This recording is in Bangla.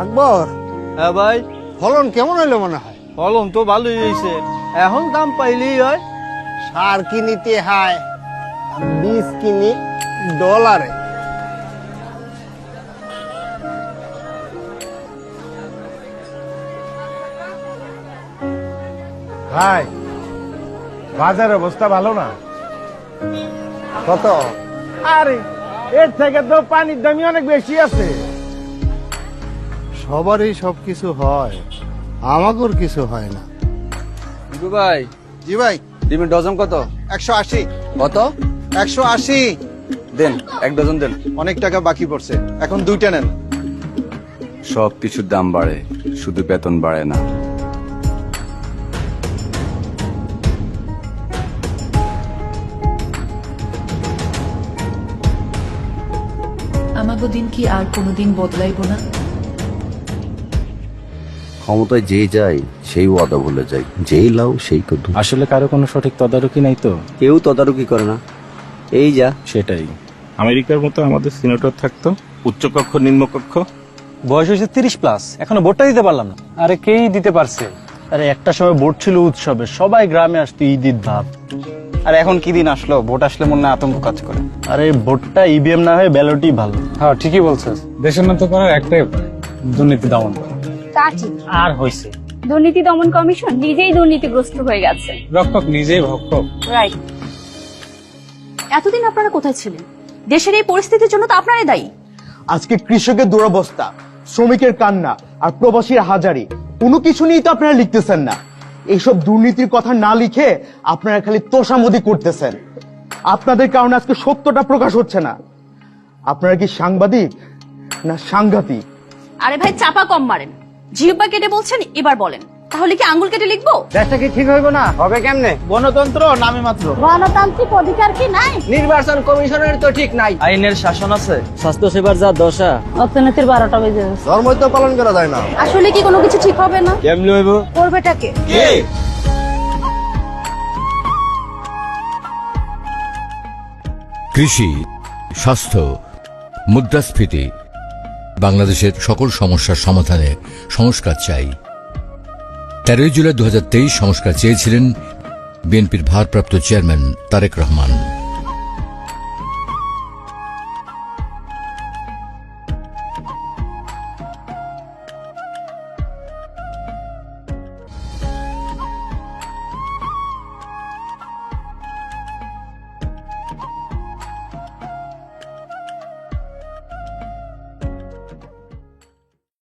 আকবর? হ্যাঁ ভাই। ফলন কেমন হইল মনে হয়? ফলন তো ভালোই হয়েছে এখন দাম পাইলেই হয়। সার কিনিতে হয় বীজ কিনি ডলারে। ভাই বাজার অবস্থা ভালো না? কত? আরে এর থেকে তো পানির দামই অনেক বেশি আছে। সবারই সব কিছু হয়। আমাগর কিছু হয় না। কিন্তু ভাই। জি ভাই। ডিমের ডজন কত? একশো আশি। কত? একশো আশি। দেন এক ডজন দেন। অনেক টাকা বাকি পড়ছে। এখন দুইটা নেন। সব কিছুর দাম বাড়ে শুধু বেতন বাড়ে না। আমাগো দিন কি আর কোনোদিন বদলাইব না? ক্ষমতায় যে যায় সেই ওয়াদা ভুলে যায়। যেই লাও সেই কদু। আসলে কারও কোনো সঠিক তদারকি নাই তো? কেউ তদারকি করে না। এই যা। সেটাই। আমেরিকার মতো আমাদের সিনেটর থাকতো উচ্চকক্ষ নিম্নকক্ষ। বয়স হয়েছে তিরিশ প্লাস এখনও ভোটটা দিতে পারলাম না। আরে কেই দিতে পারছে? আরে একটা সময় ভোট ছিল উৎসবে সবাই গ্রামে আসতো ঈদ ঈদ ভাব। আর এখন কি দিন আসলো? ভোট আসলে মনে হয় আতঙ্ক কাজ করে। আরে ভোটটা ইভিএম না হয়ে ব্যালটই ভালো। হ্যাঁ ঠিকই বলছিস। দেশের মতো করার একটাই দুর্নীতি দমন করা। তা ঠিক আর হয়েছে দুর্নীতি দমন কমিশন নিজেই দুর্নীতিগ্রস্ত হয়ে গেছে। রক্ষক নিজেই ভক্ষক। রাইট এতদিন আপনারা কোথায় ছিলেন? দেশের এই পরিস্থিতির জন্য তো আপনারাই দায়ী। আজকে কৃষকের দুরবস্থা শ্রমিকের কান্না আর প্রবাসীর হাজারি কোনো কিছু নিয়েই তো আপনারা লিখতেছেন না। এইসব দুর্নীতির কথা না লিখে আপনারা খালি তোষামদি করতেছেন। আপনাদের কারণে আজকে সত্যটা প্রকাশ হচ্ছে না। আপনারা কি সাংবাদিক না সাংঘাতিক? আরে ভাই চাপা কম মারেন। জিহ্বা কেটে বলছেন এবার বলেন। তাহলে কি আঙ্গুল কেটে লিখব? দেশটা কি ঠিক হইব না? হবে কেমনে? গণতন্ত্র নামে মাত্র। গণতান্ত্রিক অধিকার কি নাই? নির্বাচন কমিশনের তো ঠিক নাই। আইনের শাসন আছে। স্বাস্থ্য সেবার যা দশা। অর্থনীতির বারোটা বেজে ধর্মই তো পালন করা যায় না। আসলে কি কোনো কিছু ঠিক হবে না? কেমনি হইব? করবেটাকে কৃষি স্বাস্থ্য মুদ্রাস্ফীতি বাংলাদেশের সকল সমস্যার সমাধানে সংস্কার চাই। তেরোই জুলাই দু হাজার তেইশ সংস্কার চেয়েছিলেন বিএনপির ভারপ্রাপ্ত চেয়ারম্যান তারেক রহমান।